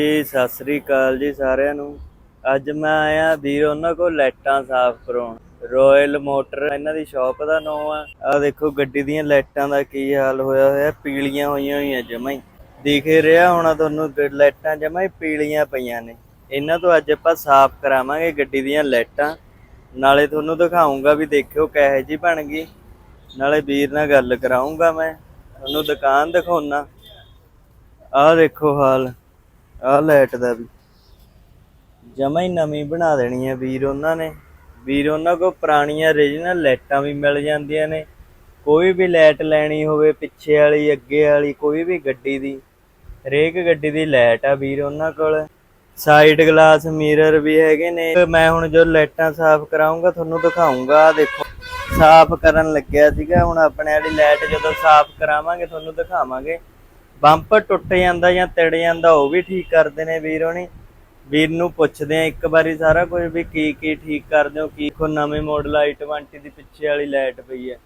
ਜੀ, ਸਤਿ ਸ੍ਰੀ ਅਕਾਲ ਜੀ ਸਾਰਿਆਂ ਨੂੰ। ਅੱਜ ਮੈਂ ਆਇਆ ਵੀਰ, ਉਹਨਾਂ ਕੋਲ ਲਾਈਟਾਂ ਸਾਫ਼ ਕਰਾਉਣ। ਰਾਇਲ ਮੋਟਰ ਇਹਨਾਂ ਦੀ ਸ਼ਾਪ ਦਾ ਨਾਮ ਆ। ਆ ਦੇਖੋ ਗੱਡੀ ਦੀਆਂ ਲਾਈਟਾਂ ਦਾ ਕੀ ਹਾਲ ਹੋਇਆ ਹੋਇਆ, ਪੀਲੀਆਂ ਹੋਈਆਂ ਹੋਈਆਂ ਜਮਾਂ ਹੀ। ਦਿਖ ਰਿਹਾ ਹੋਣਾ ਤੁਹਾਨੂੰ ਲਾਈਟਾਂ ਜਮਾਂ ਹੀ ਪੀਲੀਆਂ ਪਈਆਂ ਨੇ। ਇਹਨਾਂ ਤੋਂ ਅੱਜ ਆਪਾਂ ਸਾਫ਼ ਕਰਾਵਾਂਗੇ ਗੱਡੀ ਦੀਆਂ ਲਾਈਟਾਂ। ਨਾਲੇ ਤੁਹਾਨੂੰ ਦਿਖਾਉਂਗਾ ਵੀ ਦੇਖਿਓ ਕਿਹੋ ਜੀ ਬਣ ਗਈ। ਨਾਲੇ ਵੀਰ ਨਾਲ ਗੱਲ ਕਰਾਉਂਗਾ ਮੈਂ, ਤੁਹਾਨੂੰ ਦੁਕਾਨ ਦਿਖਾਉਣਾ ਆਹ ਦੇਖੋ ਹਾਲ। ਆਹ ਲਾਈਟ ਦਾ ਵੀ। ਜਮਾ ਹੀ ਨਵੀਂ ਬਣਾ ਦੇਣੀ ਹੈ ਵੀਰ ਉਹਨਾਂ ਨੇ। ਵੀਰ ਉਹਨਾਂ ਕੋਲ ਪੁਰਾਣੀਆਂ ਰੀਜਨਲ ਲਾਈਟਾਂ ਵੀ ਮਿਲ ਜਾਂਦੀਆਂ ਨੇ। ਕੋਈ ਵੀ ਲਾਈਟ ਲੈਣੀ ਹੋਵੇ ਪਿੱਛੇ ਵਾਲੀ, ਅੱਗੇ ਵਾਲੀ, ਕੋਈ ਵੀ ਗੱਡੀ ਦੀ। ਹਰੇਕ ਗੱਡੀ ਦੀ ਲਾਈਟ ਆ ਵੀਰ ਉਹਨਾਂ ਕੋਲ। ਸਾਈਡ ਗਲਾਸ ਮਿਰਰ ਵੀ ਹੈਗੇ ਨੇ। ਮੈਂ ਹੁਣ ਜੋ ਲਾਈਟਾਂ ਸਾਫ਼ ਕਰਾਉਂਗਾ ਤੁਹਾਨੂੰ ਦਿਖਾਉਂਗਾ ਆਹ ਦੇਖੋ, ਸਾਫ਼ ਕਰਨ ਲੱਗਿਆ ਸੀਗਾ। ਹੁਣ ਆਪਣੇ ਵਾਲੀ ਲਾਈਟ ਜਦੋਂ ਸਾਫ਼ ਕਰਾਵਾਂਗੇ, ਤੁਹਾਨੂੰ ਦਿਖਾਵਾਂਗੇ। ਬੰਪਰ ਟੁੱਟ ਜਾਂਦਾ ਜਾਂ ਤਿੜ ਜਾਂਦਾ, ਉਹ ਵੀ ਠੀਕ ਕਰਦੇ ਨੇ ਵੀਰ ਹੋਣੀ ਵੀਰ ਨੂੰ ਪੁੱਛਦੇ ਆ ਇੱਕ ਵਾਰੀ ਸਾਰਾ ਕੁਝ ਵੀ ਕੀ ਕੀ ਠੀਕ ਕਰਦੇ ਹੋ, ਕੀ ਕੋ ਨਵੇਂ ਮਾਡਲ i20 ਦੀ ਪਿੱਛੇ ਵਾਲੀ ਲਾਈਟ ਪਈ ਹੈ।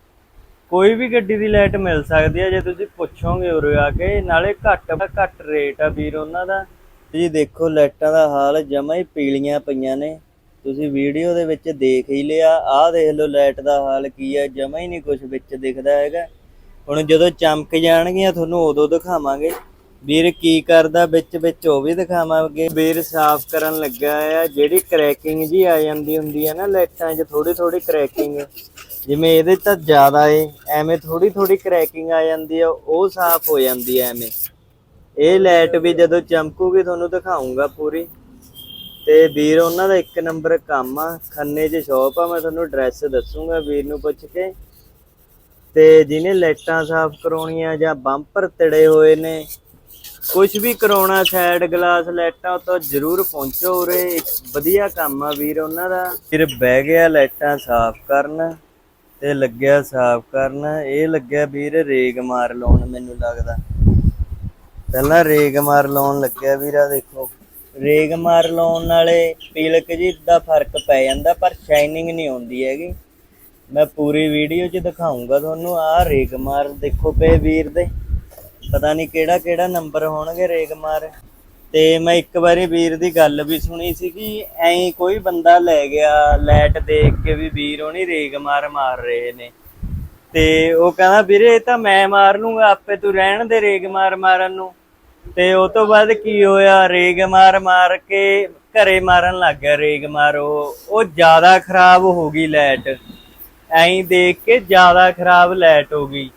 ਕੋਈ ਵੀ ਗੱਡੀ ਦੀ ਲਾਈਟ ਮਿਲ ਸਕਦੀ ਹੈ, ਜੇ ਤੁਸੀਂ ਪੁੱਛੋਗੇ ਉਰੇ ਆ ਕੇ, ਨਾਲੇ ਘੱਟ ਘੱਟ ਰੇਟ ਆ ਵੀਰ ਉਹਨਾਂ ਦਾ। ਜੀ ਦੇਖੋ ਲਾਈਟਾਂ ਦਾ ਹਾਲ, ਜਮਾ ਹੀ ਪੀਲੀਆਂ ਪਈਆਂ ਨੇ। ਤੁਸੀਂ ਵੀਡੀਓ ਦੇ ਵਿੱਚ ਦੇਖ ਹੀ ਲਿਆ, ਆਹ ਦੇਖ ਲਓ ਲਾਈਟ ਦਾ ਹਾਲ ਕੀ ਹੈ, ਜਮਾ ਹੀ ਨਹੀਂ ਕੁਝ ਵਿੱਚ ਦਿਖਦਾ ਹੈਗਾ। ਹੁਣ ਜਦੋਂ ਚਮਕ ਜਾਣਗੀਆਂ ਤੁਹਾਨੂੰ ਉਦੋਂ ਦਿਖਾਵਾਂਗੇ। ਵੀਰ ਕੀ ਕਰਦਾ, ਵਿੱਚ ਵਿੱਚ ਉਹ ਵੀ ਦਿਖਾਵਾਂਗੇ। ਵੀਰ ਸਾਫ਼ ਕਰਨ ਲੱਗਾ ਆ, ਜਿਹੜੀ ਕ੍ਰੈਕਿੰਗ ਜੀ ਆ ਜਾਂਦੀ ਹੁੰਦੀ ਹੈ ਨਾ ਲਾਈਟਾਂ 'ਚ ਥੋੜੀ ਥੋੜੀ ਕ੍ਰੈਕਿੰਗ ਜਿਵੇਂ ਇਹਦੇ ਤਾਂ ਜ਼ਿਆਦਾ ਏ, ਐਵੇਂ ਥੋੜੀ ਥੋੜੀ ਕ੍ਰੈਕਿੰਗ ਆ ਜਾਂਦੀ ਆ, ਉਹ ਸਾਫ਼ ਹੋ ਜਾਂਦੀ ਐ ਐਵੇਂ। ਇਹ ਲਾਈਟ ਵੀ ਜਦੋਂ ਚਮਕੂਗੀ, ਤੁਹਾਨੂੰ ਦਿਖਾਉਂਗਾ ਪੂਰੀ। ਤੇ ਵੀਰ, ਉਹਨਾਂ ਦਾ ਇੱਕ ਨੰਬਰ ਕੰਮ ਆ, ਖੰਨੇ 'ਚ ਸ਼ਾਪ ਆ, ਮੈਂ ਤੁਹਾਨੂੰ ਐਡਰੈਸ ਦੱਸੂਗਾ ਵੀਰ ਨੂੰ ਪੁੱਛ ਕੇ। ਤੇ ਜਿਹਨੇ ਲਾਈਟਾਂ ਸਾਫ਼ ਕਰਾਉਣੀਆਂ ਜਾਂ ਬੰਪਰ ਤੜੇ ਹੋਏ ਨੇ ਕੁਝ ਵੀ ਕਰਾਉਣਾ ਸਾਈਡ ਗਲਾਸ ਲਾਈਟਾਂ ਤੋਂ ਜ਼ਰੂਰ ਪਹੁੰਚੋ ਉਰੇ। ਇੱਕ ਵਧੀਆ ਕੰਮ ਆ ਵੀਰ ਉਹਨਾਂ ਦਾ। ਫਿਰ ਬਹਿ ਗਿਆ ਲਾਈਟਾਂ ਸਾਫ਼ ਕਰਨ ਤੇ ਲੱਗਿਆ ਸਾਫ਼ ਕਰਨ। ਇਹ ਲੱਗਿਆ ਵੀਰ ਰੇਗ ਮਾਰ ਲਾਉਣ ਮੈਨੂੰ ਲੱਗਦਾ। ਪਹਿਲਾਂ ਰੇਗ ਮਾਰ ਲਾਉਣ ਲੱਗਿਆ ਵੀਰਾ ਦੇਖੋ। ਰੇਗ ਮਾਰ ਲਾਉਣ ਨਾਲੇ ਪੀਲਕ ਜੀ ਦਾ ਫ਼ਰਕ ਪੈ ਜਾਂਦਾ, ਪਰ ਸ਼ਾਈਨਿੰਗ ਨਹੀਂ ਆਉਂਦੀ ਹੈਗੀ। ਮੈਂ ਪੂਰੀ ਵੀਡੀਓ 'ਚ ਦਿਖਾਉਂਗਾ ਤੁਹਾਨੂੰ, ਆਹ ਰੇਗ ਮਾਰ ਦੇਖੋ ਪਏ ਵੀਰ ਦੇ। ਪਤਾ ਨਹੀਂ ਕਿਹੜਾ ਕਿਹੜਾ ਨੰਬਰ ਹੋਣਗੇ ਰੇਗ ਮਾਰ। ਤੇ ਮੈਂ ਇੱਕ ਵਾਰੀ ਵੀਰ ਦੀ ਗੱਲ ਵੀ ਸੁਣੀ ਸੀ ਕਿ ਐਂ ਕੋਈ ਬੰਦਾ ਲੈ ਗਿਆ ਲਾਈਟ ਦੇਖ ਕੇ ਵੀ ਵੀਰ ਉਹਨੀ ਰੇਗ ਮਾਰ ਮਾਰ ਰਹੇ ਨੇ। ਤੇ ਉਹ ਕਹਿੰਦਾ, ਵੀਰੇ ਇਹ ਤਾਂ ਮੈਂ ਮਾਰ ਲੂੰਗਾ, ਆਪੇ ਤੂੰ ਰਹਿਣ ਦੇ ਰੇਗ ਮਾਰ ਮਾਰਨ ਨੂੰ। ਤੇ ਉਹ ਤੋਂ ਬਾਅਦ ਕੀ ਹੋਇਆ, ਰੇਗ ਮਾਰ ਮਾਰ ਕੇ ਘਰੇ ਮਾਰਨ ਲੱਗ ਗਿਆ ਰੇਗ ਮਾਰ ਉਹ। ਉਹ ਜ਼ਿਆਦਾ ਖਰਾਬ ਹੋ ਗਈ ਲਾਈਟ। ਐਂ ਦੇਖ ਕੇ ਜ਼ਿਆਦਾ ਖਰਾਬ ਲਾਈਟ ਹੋ ਗਈ।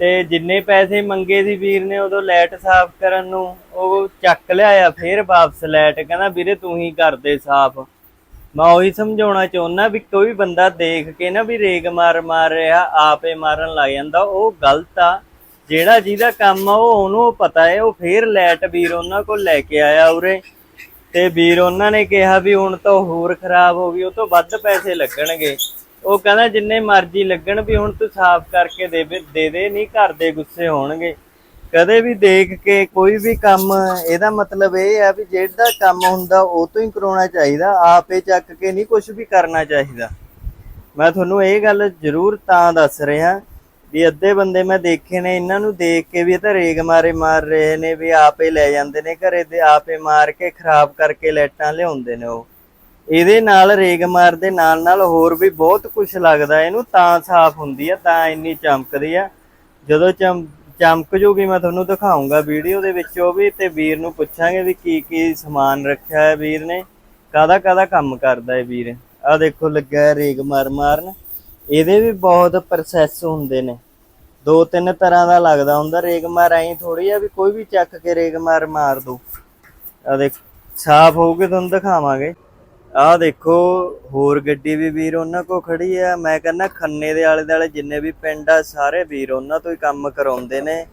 ਤੇ ਜਿੰਨੇ ਪੈਸੇ ਮੰਗੇ ਸੀ ਵੀਰ ਨੇ ਉਦੋਂ ਲਾਈਟ ਸਾਫ਼ ਕਰਨ ਨੂੰ ਉਹ ਚੱਕ ਲਿਆਇਆ, ਫੇਰ ਵਾਪਸ ਲਾਈਟ, ਕਹਿੰਦਾ ਵੀਰੇ ਤੂੰ ਹੀ ਕਰ ਦੇ ਸਾਫ਼। ਮੈਂ ਉਹੀ ਸਮਝਾਉਣਾ ਚਾਹੁੰਦਾ ਵੀ ਕੋਈ ਬੰਦਾ ਦੇਖ ਕੇ ਨਾ ਵੀ ਰੇਗ ਮਾਰ ਮਾਰ ਰਿਹਾ, ਆਪੇ ਮਾਰਨ ਲੱਗ ਜਾਂਦਾ, ਉਹ ਗਲਤ ਆ। ਜਿਹੜਾ ਜਿਹਦਾ ਕੰਮ ਆ, ਉਹ ਉਹਨੂੰ ਪਤਾ ਹੈ, ਉਹ ਫੇਰ ਲਾਈਟ ਵੀਰ ਉਹਨਾਂ ਕੋਲ ਲੈ ਕੇ ਆਇਆ ਉਰੇ। ਤੇ ਵੀਰ ਉਹਨਾਂ ਨੇ ਕਿਹਾ ਵੀ ਹੁਣ ਤਾਂ ਹੋਰ ਖਰਾਬ ਹੋ ਗਈ, ਉਹ ਤੋਂ ਵੱਧ ਪੈਸੇ ਲੱਗਣਗੇ। ਉਹ ਕਹਿੰਦਾ ਜਿੰਨੇ ਮਰਜ਼ੀ ਲੱਗਣ ਵੀ ਹੁਣ ਤੂੰ ਸਾਫ਼ ਕਰਕੇ ਦੇ ਦੇ ਦੇ, ਨਹੀਂ ਘਰ ਦੇ ਗੁੱਸੇ ਹੋਣਗੇ। ਕਦੇ ਵੀ ਦੇਖ ਕੇ ਕੋਈ ਵੀ ਕੰਮ, ਇਹਦਾ ਮਤਲਬ ਇਹ ਆ ਵੀ ਜਿਹੜਾ ਕੰਮ ਹੁੰਦਾ ਉਹ ਤੋਂ ਹੀ ਕਰਾਉਣਾ ਚਾਹੀਦਾ, ਆਪੇ ਚੱਕ ਕੇ ਨਹੀਂ ਕੁਝ ਵੀ ਕਰਨਾ ਚਾਹੀਦਾ। ਮੈਂ ਤੁਹਾਨੂੰ ਇਹ ਗੱਲ ਜ਼ਰੂਰ ਤਾਂ ਦੱਸ ਰਿਹਾ ਵੀ ਅੱਧੇ ਬੰਦੇ ਮੈਂ ਦੇਖੇ ਨੇ, ਇਹਨਾਂ ਨੂੰ ਦੇਖ ਕੇ ਵੀ ਇਹ ਤਾਂ ਰੇਗ ਮਾਰੇ ਮਾਰ ਰਹੇ ਨੇ ਵੀ ਆਪੇ ਲੈ ਜਾਂਦੇ ਨੇ ਘਰੇ ਤੇ ਆਪੇ ਮਾਰ ਕੇ ਖਰਾਬ ਕਰਕੇ ਲਾਈਟਾਂ ਲਿਆਉਂਦੇ ਨੇ ਉਹ। ਇਹਦੇ ਨਾਲ ਰੇਗ ਮਾਰ ਦੇ ਨਾਲ ਨਾਲ ਹੋਰ ਵੀ ਬਹੁਤ ਕੁਝ ਲੱਗਦਾ ਇਹਨੂੰ, ਤਾਂ ਸਾਫ਼ ਹੁੰਦੀ ਆ, ਤਾਂ ਇੰਨੀ ਚਮਕਦੀ ਆ। ਜਦੋਂ ਚਮ, ਚਮਕ ਜੂਗੀ, ਮੈਂ ਤੁਹਾਨੂੰ ਦਿਖਾਉਂਗਾ ਵੀਡੀਓ ਦੇ ਵਿੱਚ ਉਹ ਵੀ, ਤੇ ਵੀਰ ਨੂੰ ਪੁੱਛਾਂਗੇ ਵੀ ਕੀ ਕੀ ਸਮਾਨ ਰੱਖਿਆ ਹੈ ਵੀਰ ਨੇ। ਕਾਦਾ ਕਾਦਾ ਕੰਮ ਕਰਦਾ ਹੈ ਵੀਰ? ਆ ਦੇਖੋ, ਲੱਗਾ ਹੈ ਰੇਗ ਮਾਰ ਮਾਰਨ। ਇਹਦੇ ਵੀ ਬਹੁਤ ਪ੍ਰੋਸੈਸ ਹੁੰਦੇ ਨੇ। ਦੋ ਤਿੰਨ ਤਰ੍ਹਾਂ ਦਾ ਲੱਗਦਾ ਹੁੰਦਾ ਰੇਗ ਮਾਰ, ਐਂ ਥੋੜੀ ਆ ਵੀ ਕੋਈ ਵੀ ਚੱਕ ਕੇ ਰੇਗ ਮਾਰ ਮਾਰ ਦੋ ਆ ਦੇਖ, ਸਾਫ਼ ਹੋਊਗੇ, ਤੁਹਾਨੂੰ ਦਿਖਾਵਾਂਗੇ। ਆਹ ਦੇਖੋ, ਹੋਰ ਗੱਡੀ ਵੀ ਵੀਰ ਉਹਨਾਂ ਕੋ ਖੜੀ ਆ। ਮੈਂ ਕਹਿੰਦਾ ਖੰਨੇ ਦੇ ਆਲੇ ਦੁਆਲੇ ਜਿੰਨੇ ਵੀ ਪਿੰਡ ਆ, ਸਾਰੇ ਵੀਰ ਉਹਨਾਂ ਤੋਂ ਹੀ ਕੰਮ ਕਰਾਉਂਦੇ ਨੇ।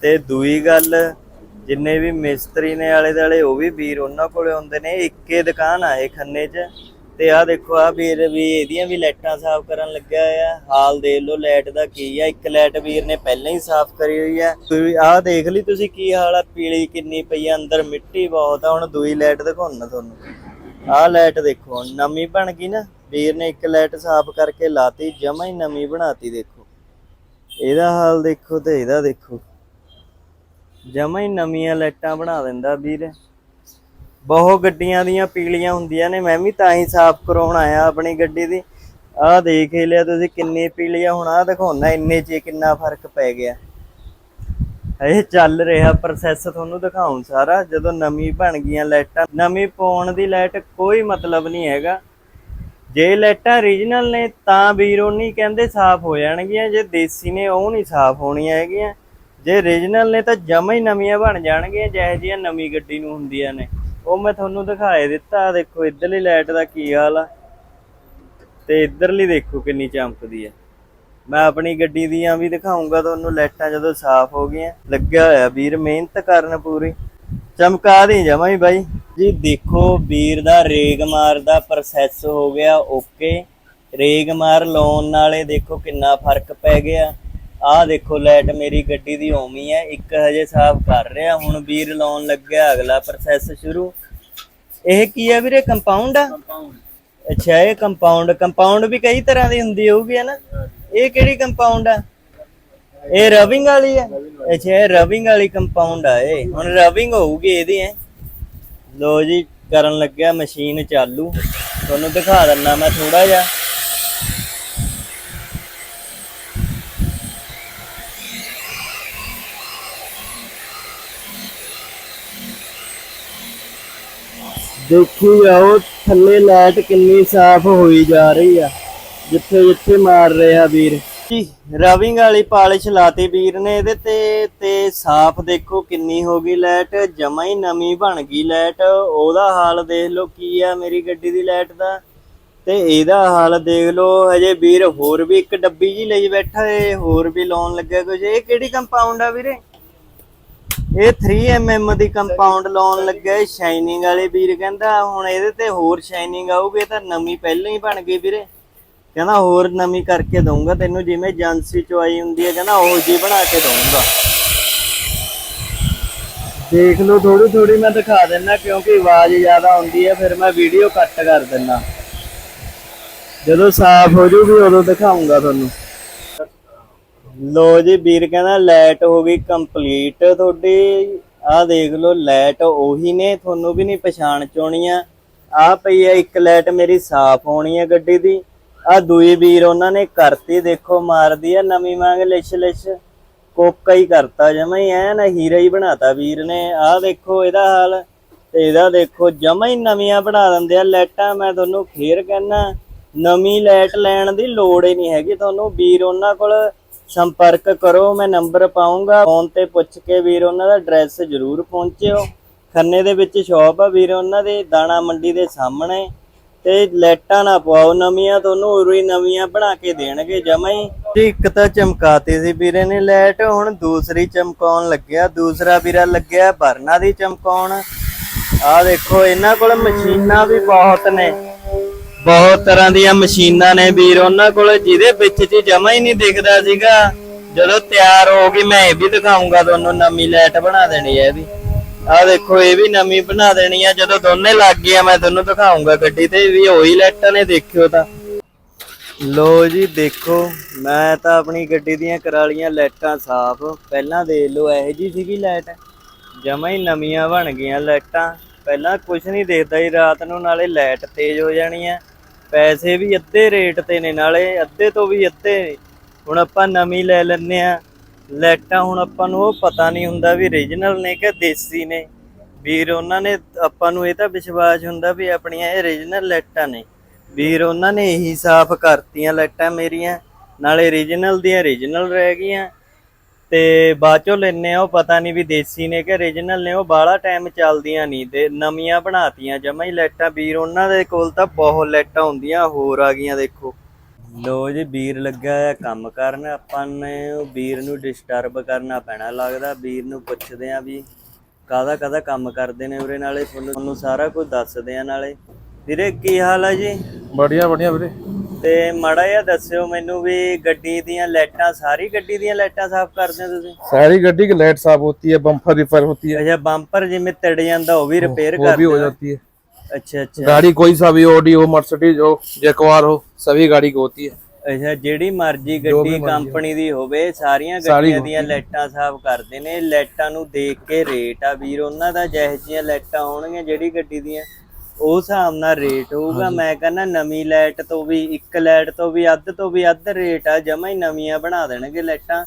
ਤੇ ਦੂਈ ਗੱਲ, ਜਿੰਨੇ ਵੀ ਮਿਸਤਰੀ ਨੇ ਆਲੇ ਦੁਆਲੇ, ਉਹ ਵੀ ਵੀਰ ਉਹਨਾਂ ਕੋਲੇ ਆਉਂਦੇ ਨੇ। ਇੱਕੇ ਦੁਕਾਨ ਆ ਇਹ ਖੰਨੇ 'ਚ। ਤੇ ਆਹ ਦੇਖੋ ਆ ਵੀਰ ਵੀ ਇਹਦੀਆਂ ਵੀ ਲਾਈਟਾਂ ਸਾਫ਼ ਕਰਨ ਲੱਗਿਆ ਆ ਹਾਲ ਦੇਖ ਲਓ, ਲਾਈਟ ਦਾ ਕੀ ਆ। ਇੱਕ ਲਾਈਟ ਵੀਰ ਨੇ ਪਹਿਲਾਂ ਹੀ ਸਾਫ਼ ਕਰੀ ਹੋਈ ਆ। ਤੁਸੀਂ ਆਹ ਦੇਖ ਲਈ ਤੁਸੀਂ ਕੀ ਹਾਲ ਆ? ਪੀਲੀ ਕਿੰਨੀ ਪਈ ਆ, ਅੰਦਰ ਮਿੱਟੀ ਬਹੁਤ ਆ। ਹੁਣ ਦੂਈ ਲਾਈਟ ਦਿਖਾਉਣਾ ਤੁਹਾਨੂੰ। ਆਹ ਲਾਈਟ ਦੇਖੋ ਨਵੀਂ ਬਣ ਗਈ ਨਾ, ਵੀਰ ਨੇ ਇੱਕ ਲਾਈਟ ਸਾਫ਼ ਕਰਕੇ ਲਾਤੀ, ਜਮਾ ਹੀ ਨਵੀਂ ਬਣਾਤੀ ਦੇਖੋ। ਇਹਦਾ ਹਾਲ ਦੇਖੋ ਤੇ ਇਹਦਾ ਦੇਖੋ। ਜਮਾ ਹੀ ਨਵੀਆਂ ਲਾਈਟਾਂ ਬਣਾ ਦਿੰਦਾ ਵੀਰ। ਬਹੁਤ ਗੱਡੀਆਂ ਦੀਆਂ ਪੀਲੀਆਂ ਹੁੰਦੀਆਂ ਨੇ, ਮੈਂ ਵੀ ਤਾਂ ਹੀ ਸਾਫ਼ ਕਰਾਉਣ ਆਇਆ ਆਪਣੀ ਗੱਡੀ ਦੀ। ਆਹ ਦੇਖ ਹੀ ਲਿਆ ਤੁਸੀਂ ਕਿੰਨੀ ਪੀਲੀਆਂ, ਹੁਣ ਆਹ ਦਿਖਾਉਣਾ ਇੰਨੇ 'ਚ ਕਿੰਨਾ ਫ਼ਰਕ ਪੈ ਗਿਆ। ਇਹ ਚੱਲ ਰਿਹਾ ਪ੍ਰੋਸੈਸ ਤੁਹਾਨੂੰ ਦਿਖਾਉਂ ਸਾਰਾ, ਜਦੋਂ ਨਵੀਂ ਬਣ ਗਈਆਂ ਲਾਈਟਾਂ, ਨਵੀਂ ਪਾਉਣ ਦੀ ਲਾਈਟ ਕੋਈ ਮਤਲਬ ਨਹੀਂ ਹੈਗਾ। ਜੇ ਲਾਈਟਾਂ ਓਰੀਜਨਲ ਨੇ, ਤਾਂ ਵੀਰੋ ਨਹੀਂ ਕਹਿੰਦੇ ਸਾਫ਼ ਹੋ ਜਾਣਗੀਆਂ, ਜੇ ਦੇਸੀ ਨੇ, ਉਹ ਨਹੀਂ ਸਾਫ਼ ਹੋਣੀਆਂ ਹੈਗੀਆਂ। ਜੇ ਓਰੀਜਨਲ ਨੇ, ਤਾਂ ਜਮਾ ਹੀ ਨਵੀਆਂ ਬਣ ਜਾਣਗੀਆਂ, ਜਿਹੋ ਜਿਹੀਆਂ ਨਵੀਂ ਗੱਡੀ ਨੂੰ ਹੁੰਦੀਆਂ ਨੇ। ਉਹ ਮੈਂ ਤੁਹਾਨੂੰ ਦਿਖਾਏ ਦਿੱਤਾ ਦੇਖੋ ਇੱਧਰਲੀ ਲਾਈਟ ਦਾ ਕੀ ਹਾਲ ਆ। ਤੇ ਇੱਧਰਲੀ ਦੇਖੋ ਕਿੰਨੀ ਚਮਕਦੀ ਹੈ ਮੈਂ ਆਪਣੀ ਗੱਡੀ ਦੀਆਂ ਵੀ ਦਿਖਾਉਂਗਾ ਤੁਹਾਨੂੰ ਲਾਈਟਾਂ ਜਦੋਂ ਸਾਫ਼ ਹੋ ਗਈਆਂ ਲੱਗਿਆ ਹੋਇਆ ਵੀਰ ਮਿਹਨਤ ਕਰਨ ਪੂਰੀ। ਚਮਕਾ ਦੇ ਜਮਾ ਹੀ ਬਾਈ। ਜੀ ਦੇਖੋ ਵੀਰ ਦਾ ਰੇਗ ਮਾਰ ਦਾ ਪ੍ਰੋਸੈਸ ਹੋ ਗਿਆ ਓਕੇ ਰੇਗ ਮਾਰ ਲਾਉਣ ਨਾਲੇ ਦੇਖੋ ਕਿੰਨਾ ਫ਼ਰਕ ਪੈ ਗਿਆ। ਆਹ ਦੇਖੋ ਲਾਈਟ ਮੇਰੀ ਗੱਡੀ ਦੀ ਓਮੀ ਹੈ ਇੱਕ ਹਜੇ ਸਾਫ਼ ਕਰ ਰਿਹਾ। ਹੁਣ ਵੀਰ ਲਾਉਣ ਲੱਗਿਆ ਅਗਲਾ ਪ੍ਰੋਸੈਸ ਸ਼ੁਰੂ। ਇਹ ਕੀ ਹੈ ਵੀਰੇ ਕੰਪਾਊਂਡ ਆ? ਅੱਛਾ ਇਹ ਕੰਪਾਊਂਡ ਕੰਪਾਊਂਡ ਵੀ ਕਈ ਤਰ੍ਹਾਂ ਦੀ ਹੁੰਦੀ ਹੋਊਗੀ ਹੈ ਨਾ? ਇਹ ਕਿਹੜੀ ਕੰਪਾਊਂਡ ਆ? ਇਹ ਰਵਿੰਗ ਵਾਲੀ ਹੈ ਅੱਛਾ, ਇਹ ਰਵਿੰਗ ਵਾਲੀ ਕੰਪਾਊਂਡ ਆ ਇਹ। ਹੁਣ ਰਵਿੰਗ ਹੋਊਗੀ ਇਹਦੀ, ਹੈ। ਲੋ ਜੀ, ਕਰਨ ਲੱਗਿਆ ਮਸ਼ੀਨ ਚਾਲੂ। ਤੁਹਾਨੂੰ ਦਿਖਾ ਦਿੰਨਾ ਮੈਂ ਥੋੜਾ ਜਿਹਾ। ਦੇਖੀ ਆਓ ਥੱਲੇ ਲਾਈਟ ਕਿੰਨੀ ਸਾਫ਼ ਹੋਈ ਜਾ ਰਹੀ ਆ। ਜਿੱਥੇ ਜਿੱਥੇ ਮਾਰ ਰਿਹਾ ਵੀਰ। ਜੀ, ਰਵਿੰਗ ਵਾਲੀ ਪਾਲਿਸ਼ ਲਾਤੀ ਵੀਰ ਨੇ ਇਹਦੇ ਤੇ ਤੇ ਸਾਫ਼ ਦੇਖੋ ਕਿੰਨੀ ਹੋ ਗਈ ਲਾਈਟ, ਜਮਾ ਹੀ ਨਵੀਂ ਬਣ ਗਈ ਲਾਈਟ। ਉਹਦਾ ਹਾਲ ਦੇਖ ਲਓ ਕੀ ਆ ਮੇਰੀ ਗੱਡੀ ਦੀ ਲਾਈਟ ਦਾ। ਤੇ ਇਹਦਾ ਹਾਲ ਦੇਖ ਲਓ, ਹਜੇ ਵੀਰ ਹੋਰ ਵੀ ਇੱਕ ਡੱਬੀ ਜੀ ਲਈ ਬੈਠਾ ਏ, ਹੋਰ ਵੀ ਲਾਉਣ ਲੱਗਿਆ ਕੁਝ। ਇਹ ਕਿਹੜੀ ਕੰਪਾਊਂਡ ਆ ਵੀਰੇ? ਇਹ 3mm ਦੀ ਕੰਪਾਊਂਡ ਲਾਉਣ ਲੱਗਿਆ ਸ਼ਾਈਨਿੰਗ ਵਾਲੇ ਵੀਰ ਕਹਿੰਦਾ। ਹੁਣ ਇਹਦੇ ਤੇ ਹੋਰ ਸ਼ਾਈਨਿੰਗ ਆਊਗੀ, ਇਹ ਤਾਂ ਨਵੀਂ ਪਹਿਲਾਂ ਹੀ ਬਣ ਗਈ ਵੀਰੇ। ਕਹਿੰਦਾ ਹੋਰ ਨਵੀਂ ਕਰਕੇ ਦਊਂਗਾ, ਤੈਨੂੰ ਜਿਵੇਂ ਏਜੰਸੀ ਚ ਆਈ ਹੁੰਦੀ ਹੈ, ਕਹਿੰਦਾ ਉਹ ਜੀ ਬਣਾ ਕੇ ਦਊਂਗਾ। ਦੇਖ ਲਓ ਥੋੜੀ ਥੋੜੀ ਮੈਂ ਦਿਖਾ ਦਿੰਦਾ, ਕਿਉਂਕਿ ਆਵਾਜ਼ ਜ਼ਿਆਦਾ ਆਉਂਦੀ ਹੈ, ਫਿਰ ਮੈਂ ਵੀਡੀਓ ਕੱਟ ਕਰ ਦਿੰਦਾ। ਜਦੋਂ ਸਾਫ਼ ਹੋ ਜੂਗੀ, ਉਦੋਂ ਦਿਖਾਉਂਗਾ ਤੁਹਾਨੂੰ। ਲੋ ਜੀ ਵੀਰ ਕਹਿੰਦਾ, ਲਾਈਟ ਹੋ ਗਈ ਕੰਪਲੀਟ ਤੁਹਾਡੀ। ਆਹ ਦੇਖ ਲਓ, ਲਾਈਟ ਉਹੀ ਨੇ, ਤੁਹਾਨੂੰ ਵੀ ਨਹੀਂ ਪਛਾਣ ਚੋਣੀ ਆ ਆ ਪਈ ਆ ਇੱਕ ਲਾਈਟ ਮੇਰੀ ਸਾਫ਼ ਹੋਣੀ ਹੈ ਗੱਡੀ ਦੀ। ਆ ਦੂਈ ਵੀਰ ਉਹਨਾਂ ਨੇ ਕਰਤੀ, ਦੇਖੋ ਮਾਰਦੀ ਆ, ਨਵੀਂ ਵਾਂਗ ਲਿਸ਼ ਲਿਸ਼। ਕੋਕਾ ਹੀ ਕਰਤਾ ਜਮਾ ਹੀ ਐ ਨਾ ਹੀਰਾ ਹੀ ਬਣਾਤਾ ਵੀਰ ਨੇ। ਆਹ ਦੇਖੋ ਇਹਦਾ ਹਾਲ। ਤੇ ਇਹਦਾ ਦੇਖੋ ਜਮਾ ਹੀ ਨਵੀਆਂ ਬਣਾ ਦਿੰਦੇ ਆ ਲਾਈਟਾਂ ਮੈਂ ਤੁਹਾਨੂੰ ਫੇਰ ਕਹਿਣਾ ਨਵੀਂ ਲਾਈਟ ਲੈਣ ਦੀ ਲੋੜ ਹੀ ਨਹੀਂ ਹੈਗੀ ਤੁਹਾਨੂੰ। ਵੀਰ ਉਹਨਾਂ ਕੋਲ ਸੰਪਰਕ ਕਰੋ, ਮੈਂ ਨੰਬਰ ਪਾਉਂਗਾ ਫੋਨ ਤੇ ਪੁੱਛ ਕੇ ਵੀਰ ਉਹਨਾਂ ਦਾ ਐਡਰੈਸ ਜ਼ਰੂਰ ਪਹੁੰਚਿਓ। ਖੰਨੇ ਦੇ ਵਿੱਚ ਸ਼ਾਪ ਆ ਵੀਰ ਉਹਨਾਂ ਦੇ, ਦਾਣਾ ਮੰਡੀ ਦੇ ਸਾਹਮਣੇ। ਤੇ ਲਾਈਟਾਂ ਨਾ ਪਵਾਓ ਨਵੀਆਂ ਤੁਹਾਨੂੰ ਉਰੀ ਨਵੀਆਂ ਬਣਾ ਕੇ ਦੇਣਗੇ ਜਮਾ ਹੀ। ਜੀ, ਇੱਕ ਤਾਂ ਚਮਕਾਤੀ ਸੀ ਵੀਰੇ ਨੇ ਲਾਈਟ, ਹੁਣ ਦੂਸਰੀ ਚਮਕਾਉਣ ਲੱਗਿਆ, ਦੂਸਰਾ ਵੀਰਾ ਲੱਗਿਆ ਬਰਨਾ ਦੀ ਚਮਕਾਉਣ। ਆਹ ਦੇਖੋ, ਇਹਨਾਂ ਕੋਲ ਮਸ਼ੀਨਾਂ ਵੀ ਬਹੁਤ ਨੇ। ਬਹੁਤ ਤਰ੍ਹਾਂ ਦੀਆਂ ਮਸ਼ੀਨਾਂ ਨੇ ਵੀਰ, ਉਹਨਾਂ ਕੋਲ ਜਿਹਦੇ ਵਿੱਚ ਚ ਜਮਾ ਹੀ ਨਹੀਂ ਦਿਖਦਾ ਸੀਗਾ। ਜਦੋਂ ਤਿਆਰ ਹੋ ਗਈ, ਮੈਂ ਇਹ ਵੀ ਦਿਖਾਉਂਗਾ ਤੁਹਾਨੂੰ, ਨਵੀਂ ਲਾਈਟ ਬਣਾ ਦੇਣੀ ਹੈ ਇਹਦੀ ਆਹ ਦੇਖੋ, ਇਹ ਵੀ ਨਵੀਂ ਬਣਾ ਦੇਣੀ ਆ। ਜਦੋਂ ਦੋਨੇ ਲੱਗ ਗਏ ਮੈਂ ਤੁਹਾਨੂੰ ਦਿਖਾਉਂਗਾ ਗੱਡੀ ਤੇ। ਵੀ ਉਹੀ ਲਾਈਟਾਂ ਨੇ, ਦੇਖਿਓ ਤਾਂ। ਲੋ ਜੀ, ਦੇਖੋ, ਮੈਂ ਤਾਂ ਆਪਣੀ ਗੱਡੀ ਦੀਆਂ ਕਰਾ ਲੀਆਂ ਲਾਈਟਾਂ ਸਾਫ਼। ਪਹਿਲਾਂ ਦੇਖ ਲਓ, ਇਹੋ ਜੀ ਸੀਗੀ ਲਾਈਟ। ਜਮਾ ਹੀ ਨਵੀਆਂ ਬਣ ਗਈਆਂ ਲਾਈਟਾਂ। ਪਹਿਲਾਂ ਕੁਝ ਨਹੀਂ ਦੇਖਦਾ ਸੀ, ਰਾਤ ਨੂੰ ਨਾਲੇ ਲਾਈਟ ਤੇਜ਼ ਹੋ ਜਾਣੀ ਆ। ਪੈਸੇ ਵੀ ਅੱਧੇ ਰੇਟ ਤੇ ਨੇ, ਨਾਲੇ ਅੱਧੇ ਤੋਂ ਵੀ ਅੱਧੇ। ਹੁਣ ਆਪਾਂ ਨਵੀਂ ਲੈ ਲੈਨੇ ਆ। ਲਾਈਟਾਂ ਹੁਣ ਆਪਾਂ ਨੂੰ ਉਹ ਪਤਾ ਨਹੀਂ ਹੁੰਦਾ ਵੀ ਓਰੀਜਨਲ ਨੇ ਕਿ ਦੇਸੀ ਨੇ। ਵੀਰ ਉਹਨਾਂ ਨੇ ਆਪਾਂ ਨੂੰ ਇਹ ਤਾਂ ਵਿਸ਼ਵਾਸ ਹੁੰਦਾ ਵੀ ਆਪਣੀਆਂ ਇਹ ਓਰੀਜਨਲ ਲਾਈਟਾਂ ਨੇ। ਵੀਰ ਉਹਨਾਂ ਨੇ ਇਹੀ ਸਾਫ਼ ਕਰਤੀਆਂ ਲਾਈਟਾਂ ਮੇਰੀਆਂ, ਨਾਲੇ ਓਰੀਜਨਲ ਦੀਆਂ ਓਰੀਜਨਲ ਰਹਿ ਗਈਆਂ। ਤੇ ਬਾਅਦ ਚੋਂ ਲੈਨੇ ਆ ਉਹ ਪਤਾ ਨਹੀਂ ਵੀ ਦੇਸੀ ਨੇ ਕਿ ਓਰੀਜਨਲ ਨੇ, ਉਹ ਬਾਹਲਾ ਟਾਈਮ ਚੱਲਦੀਆਂ ਨਹੀਂ। ਤੇ ਨਵੀਆਂ ਬਣਾਤੀਆਂ ਜਮਾ ਹੀ ਲਾਈਟਾਂ। ਵੀਰ ਉਹਨਾਂ ਦੇ ਕੋਲ ਤਾਂ ਬਹੁਤ ਲਾਈਟਾਂ ਹੁੰਦੀਆਂ, ਹੋਰ ਆ ਗਈਆਂ ਦੇਖੋ। ਲੋ ਜੀ ਵੀਰ ਲੱਗਾ ਆ ਕੰਮ ਕਰਨ ਆਪਾਂ ਨੇ ਉਹ ਵੀਰ ਨੂੰ ਡਿਸਟਰਬ ਕਰਨਾ ਪੈਣਾ ਲੱਗਦਾ ਵੀਰ ਨੂੰ ਪੁੱਛਦੇ ਆ ਵੀ ਕਾਹਦਾ ਕਾਹਦਾ ਕੰਮ ਕਰਦੇ ਨੇ ਉਰੇ ਨਾਲੇ ਤੁਹਾਨੂੰ ਤੁਹਾਨੂੰ ਸਾਰਾ ਕੁਝ ਦੱਸਦੇ ਆ ਨਾਲੇ ਵੀਰੇ ਕੀ ਹਾਲ ਆ ਜੀ बढ़िया बढ़िया ਵੀਰੇ ਤੇ ਮਾੜਾ ਜਿਹਾ ਦੱਸਿਓ ਮੈਨੂੰ ਵੀ ਗੱਡੀ ਦੀਆਂ ਲਾਈਟਾਂ ਸਾਰੀ ਗੱਡੀ ਦੀਆਂ ਲਾਈਟਾਂ ਸਾਫ਼ ਕਰਦੇ ਹੋ ਤੁਸੀਂ सारी गड्डी की लाइट साफ होती है बम्पर रिपेयर होती है ਅੱਛਾ ਬੰਪਰ ਜਿਵੇਂ ਤੜ ਜਾਂਦਾ ਉਹ ਵੀ ਰਿਪੇਅਰ वो भी ਕਰਦੇ हो ਹੋ जाती है ਅੱਛਾ ਅੱਛਾ गाड़ी कोई सा भी ऑडी हो मर्सिडीज हो जैकवार हो सभी गाड़ी की होती है ਅੱਛਾ ਜਿਹੜੀ ਮਰਜ਼ੀ ਜੋ ਵੀ ਗੱਡੀ ਮਰਜ਼ੀ ਕੰਪਨੀ ਦੀ ਹੋਵੇ ਸਾਰੀਆਂ ਸਾਰੀ ਗੱਡੀਆਂ ਦੀਆਂ ਲਾਈਟਾਂ ਸਾਫ਼ ਕਰਦੇ ਨੇ ਲਾਈਟਾਂ ਨੂੰ ਦੇਖ ਕੇ ਰੇਟ ਆ ਵੀਰ ਉਹਨਾਂ ਦਾ ਜਿਹੋ ਜਿਹੀਆਂ ਲਾਈਟਾਂ ਹੋਣਗੀਆਂ ਜਿਹੜੀ ਗੱਡੀ ਦੀਆਂ ਉਹ ਹਿਸਾਬ ਨਾਲ ਰੇਟ ਹੋਊਗਾ ਮੈਂ ਕਹਿੰਦਾ ਨਵੀਂ ਲਾਈਟ ਤੋਂ ਵੀ ਇੱਕ ਲਾਈਟ ਤੋਂ ਵੀ ਅੱਧ ਤੋਂ ਵੀ ਅੱਧ ਰੇਟ ਆ ਜਮਾ ਹੀ ਨਵੀਆਂ ਬਣਾ ਦੇਣਗੇ ਲਾਈਟਾਂ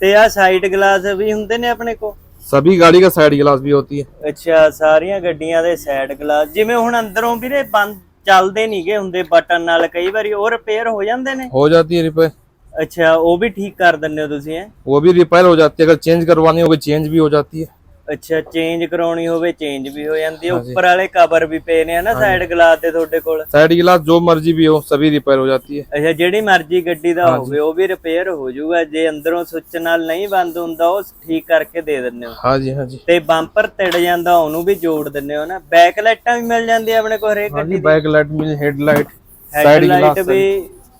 ਤੇ ਆ ਸਾਈਡ ਗਲਾਸ ਵੀ ਹੁੰਦੇ ਨੇ ਆਪਣੇ ਕੋਲ सभी गाड़ी का साइड गिलास भी होती है ਅੱਛਾ ਸਾਰੀਆਂ ਗੱਡੀਆਂ ਦੇ ਸਾਈਡ ਗਲਾਸ ਜਿਵੇਂ ਹੁਣ ਅੰਦਰੋਂ ਵੀਰੇ ਬੰਦ ਚੱਲਦੇ ਨਹੀਂਗੇ ਹੁੰਦੇ ਬਟਨ ਨਾਲ ਕਈ ਵਾਰੀ ਉਹ ਰਿਪੇਅਰ ਹੋ ਜਾਂਦੇ ਨੇ हो जाती है रिपेयर ਅੱਛਾ ਉਹ ਵੀ ਠੀਕ ਕਰ ਦਿੰਦੇ ਹੋ ਤੁਸੀਂ ਐ वो भी रिपेयर हो जाती है अगर चेंज करवानी होगी चेंज भी हो जाती है ਅੱਛਾ ਚੇਂਜ ਕਰਾਉਣੀ ਹੋਵੇ ਚੇਂਜ ਵੀ ਹੋ ਜਾਂਦੀ ਹੈ। ਉੱਪਰ ਵਾਲੇ ਕਵਰ ਵੀ ਪਏ ਨੇ ਨਾ ਸਾਈਡ ਗਲਾਸ ਦੇ ਤੁਹਾਡੇ ਕੋਲ? ਸਾਈਡ ਗਲਾਸ ਜੋ ਮਰਜ਼ੀ ਵੀ ਹੋ ਸਭੀ ਰਿਪੇਅਰ ਹੋ ਜਾਂਦੀ ਹੈ। ਅੱਛਾ ਜਿਹੜੀ ਮਰਜ਼ੀ ਗੱਡੀ ਦਾ ਹੋਵੇ ਉਹ ਵੀ ਰਿਪੇਅਰ ਹੋ ਜਾਊਗਾ। ਜੇ ਅੰਦਰੋਂ ਸੁੱਚ ਨਾਲ ਨਹੀਂ ਬੰਦ ਹੁੰਦਾ ਉਹ ਠੀਕ ਕਰਕੇ ਦੇ ਦਿੰਦੇ ਹੋ। ਹਾਂਜੀ ਹਾਂਜੀ। ਤੇ ਬੰਪਰ ਤਿੜ ਜਾਂਦਾ ਉਹਨੂੰ ਵੀ ਜੋੜ ਦਿੰਦੇ ਹੋ ਨਾ। ਬੈਕ ਲਾਈਟਾਂ ਵੀ ਮਿਲ ਜਾਂਦੀਆਂ ਆਪਣੇ ਕੋਲ ਹਰੇਕ ਗੱਡੀ ਦੀ? ਬੈਕ ਲਾਈਟ ਮਿਲ ਹੈਡ ਲਾਈਟ ਸਾਈਡ ਗਲਾਸ ਵੀ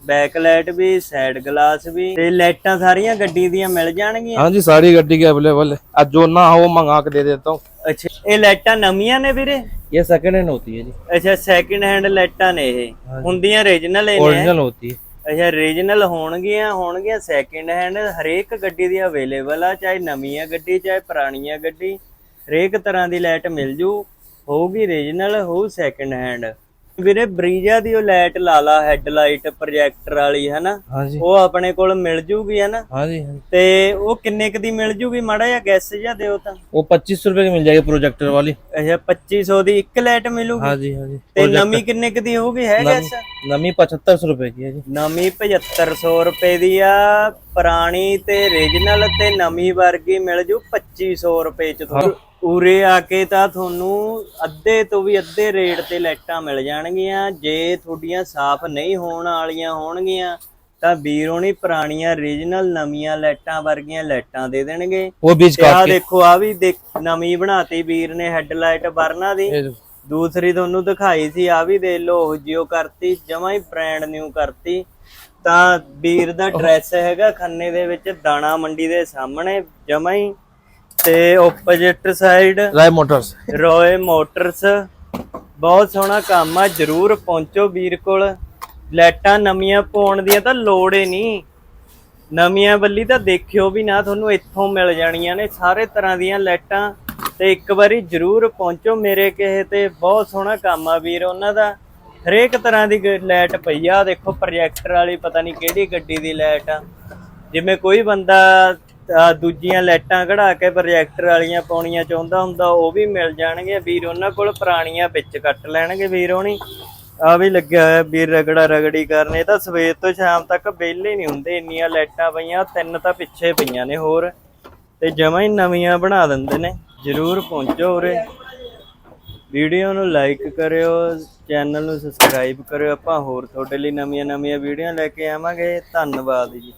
ਬੈਕ ਲਾਈਟ ਵੀ ਸਾਈਡ ਗਲਾਸ ਵੀ ਤੇ ਲਾਈਟਾਂ ਸਾਰੀਆਂ ਗੱਡੀ ਦੀਆਂ ਮਿਲ ਜਾਣਗੀਆਂ हाँ जी सारी गड्डी की अवेलेबल है आज जो ना हो वो मंगा के दे देता हूँ ਅੱਛਾ ਇਹ ਲਾਈਟਾਂ ਨਵੀਆਂ ਨੇ ਵੀਰੇ ये सेकंड हैंड होती है जी ਅੱਛਾ ਸੈਕਿੰਡ ਹੈਂਡ ਲਾਈਟਾਂ ਨੇ ਇਹ ਹੁੰਦੀਆਂ ਰੀਜਨਲ ਨੇ ओरिजिनल होती है ਅੱਛਾ ਰੀਜਨਲ ਹੋਣਗੀਆਂ ਹੋਣਗੀਆਂ ਸੈਕਿੰਡ ਹੈਂਡ ਹਰੇਕ ਗੱਡੀ ਦੀ ਅਵੇਲੇਬਲ ਆ ਚਾਹੇ ਨਵੀਂ ਆ ਗੱਡੀ ਚਾਹੇ ਪੁਰਾਣੀ ਆ ਗੱਡੀ ਹਰੇਕ ਤਰ੍ਹਾਂ ਦੀ ਲਾਈਟ ਮਿਲ ਜੂ ਹੋਊਗੀ ਰੀਜਨਲ ਹੋਊ ਸੈਕਿੰਡ ਹੈਂਡ ਵੀਰੇ ਬਰੀਜਾ ਦੀ ਉਹ ਲਾਈਟ ਲਾ ਲਾ ਹੈਡਲਾਈਟ ਪ੍ਰੋਜੈਕਟਰ ਵਾਲੀ ਹਨਾ? ਉਹ ਆਪਣੇ ਕੋਲ ਮਿਲ ਜੂਗੀ ਹਨਾ? ਹਾਂਜੀ ਹਾਂਜੀ। ਤੇ ਉਹ ਕਿੰਨੇ ਕ ਦੀ ਮਿਲ ਜੂਗੀ ਮਾੜਾ ਜਾਂ ਗੈਸ ਜਾਂ ਦਿਓ ਤਾਂ? ਉਹ 2500 ਰੁਪਏ ਦੀ ਮਿਲ ਜਾਏਗੀ ਪ੍ਰੋਜੈਕਟਰ ਵਾਲੀ। ਅੱਛਾ 2500 ਦੀ ਇੱਕ ਲਾਈਟ ਮਿਲੂਗੀ? ਹਾਂਜੀ ਹਾਂਜੀ। ਤੇ ਨਵੀਂ ਕਿੰਨੇ ਕ ਦੀ ਹੋਊਗੀ ਹੈ ਗੈਸ ਨਵੀਂ 7500 ਰੁਪਏ ਦੀ ਹੈ ਜੀ। ਨਵੀਂ 7500 ਰੁਪਏ ਦੀ ਆ ਪੁਰਾਣੀ ਤੇ origignal ਤੇ ਨਵੀਂ ਵਰਗੀ ਮਿਲ ਜੂ 2500 ਰੁਪਏ ਚ ਤੁਹਾਨੂੰ। ਉਰੇ ਆ ਕੇ ਤਾਂ ਤੁਹਾਨੂੰ ਅੱਧੇ ਤੋਂ ਵੀ ਅੱਧੇ ਰੇਟ ਤੇ ਲਾਈਟਾਂ ਮਿਲ ਜਾਣਗੀਆਂ। ਜੇ ਤੁਹਾਡੀਆਂ ਸਾਫ਼ ਨਹੀਂ ਹੋਣ ਵਾਲੀਆਂ ਹੋਣਗੀਆਂ ਤਾਂ ਵੀਰੋਂ ਨੇ ਪੁਰਾਣੀਆਂ origignal ਨਵੀਆਂ ਲਾਈਟਾਂ ਵਰਗੀਆਂ ਲਾਈਟਾਂ ਦੇ ਦੇਣਗੇ। ਉਹ ਬੀਜ ਆ ਦੇਖੋ ਆ ਵੀ ਨਵੀਂ ਬਣਾਤੀ ਵੀਰ ਨੇ ਹੈੱਡਲਾਈਟ ਬਰਨਾ ਦੀ। ਦੂਸਰੀ ਤੁਹਾਨੂੰ ਦਿਖਾਈ ਸੀ ਆ ਵੀ ਦੇ ਲੋ ਜਿਓ ਕਰਤੀ ਜਮਾ ਹੀ ਬ੍ਰਾਂਡ ਨਿਊ ਕਰਤੀ। ਤਾਂ ਵੀਰ ਦਾ ਡਰੈਸ ਹੈਗਾ ਖੰਨੇ ਦੇ ਵਿੱਚ ਦਾਣਾ ਮੰਡੀ ਦੇ ਸਾਹਮਣੇ ਜਮਾ ਹੀ। ਤੇ opposite side Rai motors Roy motors ਬਹੁਤ ਸੋਹਣਾ ਕੰਮ ਆ ਜਰੂਰ ਪਹੁੰਚੋ ਵੀਰ ਕੋਲ। ਲਾਈਟਾਂ ਨਵੀਆਂ ਪਾਉਣ ਦੀਆਂ ਤਾਂ ਲੋੜ ਹੀ ਨਹੀਂ। ਨਵੀਆਂ ਬੱਲੀ ਤਾਂ ਦੇਖਿਓ ਵੀ ਨਾ ਤੁਹਾਨੂੰ ਇੱਥੋਂ ਮਿਲ ਜਾਣੀਆਂ ਨੇ ਸਾਰੇ ਤਰ੍ਹਾਂ ਦੀਆਂ ਲਾਈਟਾਂ। ਤੇ ਇੱਕ ਵਾਰੀ ਜਰੂਰ ਪਹੁੰਚੋ ਮੇਰੇ ਕਿਸੇ ਤੇ ਬਹੁਤ ਸੋਹਣਾ ਕੰਮ ਆ ਵੀਰ ਉਹਨਾਂ ਦਾ। ਹਰੇਕ ਤਰ੍ਹਾਂ ਦੀ ਲੈਟ ਪਈ ਆ। ਦੇਖੋ ਪ੍ਰੋਜੈਕਟਰ ਵਾਲੀ ਪਤਾ ਨਹੀਂ ਕਿਹੜੀ ਗੱਡੀ ਦੀ ਲਾਈਟ ਆ। ਜਿਵੇਂ ਕੋਈ ਬੰਦਾ ਦੂਜੀਆਂ ਲਾਈਟਾਂ ਕਢਾ ਕੇ ਪ੍ਰੋਜੈਕਟਰ ਵਾਲੀਆਂ ਪਾਉਣੀਆਂ ਚਾਹੁੰਦਾ ਹੁੰਦਾ, ਉਹ ਵੀ ਮਿਲ ਜਾਣਗੇ। ਵੀਰ ਉਹਨਾਂ ਕੋਲ ਪੁਰਾਣੀਆਂ ਵਿੱਚ ਕੱਟ ਲੈਣਗੇ ਵੀਰ ਹੋਣੀ। ਆ ਵੀ ਲੱਗਿਆ ਹੋਇਆ ਵੀਰ ਰਗੜਾ ਰਗੜੀ ਕਰਨੇ ਤਾਂ ਸਵੇਰ ਤੋਂ ਸ਼ਾਮ ਤੱਕ ਵਿਹਲੇ ਨਹੀਂ ਹੁੰਦੇ, ਇੰਨੀਆਂ ਲਾਈਟਾਂ ਪਈਆਂ, ਤਿੰਨ ਤਾਂ ਪਿੱਛੇ ਪਈਆਂ ਨੇ ਹੋਰ। ਤੇ ਜਮਾਂ ਹੀ ਨਵੀਆਂ ਬਣਾ ਦਿੰਦੇ ਨੇ, ਜਰੂਰ ਪਹੁੰਚੋ ਉਰੇ। ਵੀਡੀਓ ਨੂੰ ਲਾਈਕ ਕਰਿਓ, ਚੈਨਲ ਨੂੰ ਸਬਸਕ੍ਰਾਈਬ ਕਰਿਓ, ਆਪਾਂ ਹੋਰ ਤੁਹਾਡੇ ਲਈ ਨਵੀਆਂ ਨਵੀਆਂ ਵੀਡੀਓ ਲੈ ਕੇ ਆਵਾਂਗੇ। ਧੰਨਵਾਦ ਜੀ।